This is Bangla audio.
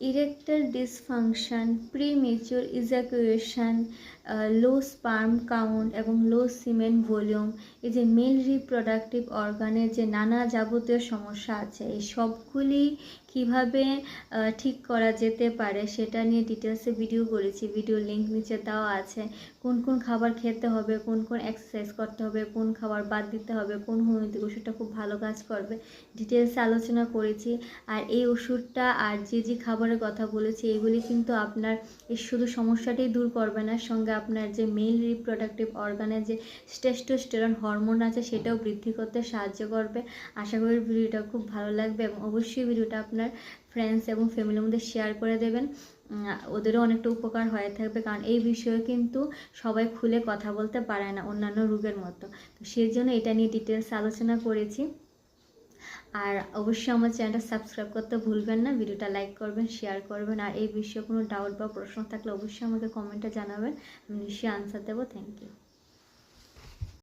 erectile dysfunction, premature ejaculation, low sperm count এবং লো সিমেন্ট ভলিউম এই যে মেল রিপ্রোডাক্টিভ অর্গানের যে নানা যাবতীয় সমস্যা আছে, এই সবগুলি কীভাবে ঠিক করা যেতে পারে সেটা নিয়ে ডিটেলসে ভিডিও করেছি ভিডিও লিঙ্ক নিচে দেওয়া আছে। কোন কোন খাবার খেতে হবে, কোন কোন এক্সারসাইজ করতে হবে, কোন খাবার বাদ দিতে হবে, কোন হোমিওপ্যাথিক ওষুধটা খুব ভালো কাজ করবে ডিটেলসে আলোচনা করেছি। আর এই ওষুধটা আর যে যে খাবারের কথা বলেছি, এগুলি কিন্তু আপনার শুধু সমস্যাটাই দূর করবে না, সঙ্গে আপনার যে মেল রিপ্রোডাক্টিভ অর্গানের যে টেস্টোস্টেরন হরমোন আছে, সেটাও বৃদ্ধি করতে সাহায্য করবে। আশা করি ভিডিওটা খুব ভালো লাগবে এবং অবশ্যই ভিডিওটা আপনার ফ্রেন্ডস এবং ফ্যামিলির মধ্যে শেয়ার করে দেবেন। ওদেরও অনেকটা উপকার হয়ে থাকবে, কারণ এই বিষয়ে কিন্তু সবাই খুলে কথা বলতে পারে না অন্যান্য রোগের মতো। তো সেই জন্য এটা নিয়ে ডিটেলস আলোচনা করেছি। আর অবশ্যই আমার চ্যানেলটা সাবস্ক্রাইব করতে ভুলবেন না, ভিডিওটা লাইক করবেন শেয়ার করবেন, আর এই বিষয়ে কোনো ডাউট বা প্রশ্ন থাকলে অবশ্যই আমাকে কমেন্টে জানাবেন, আমি নিশ্চয়ই আনসার দেবো থ্যাংক ইউ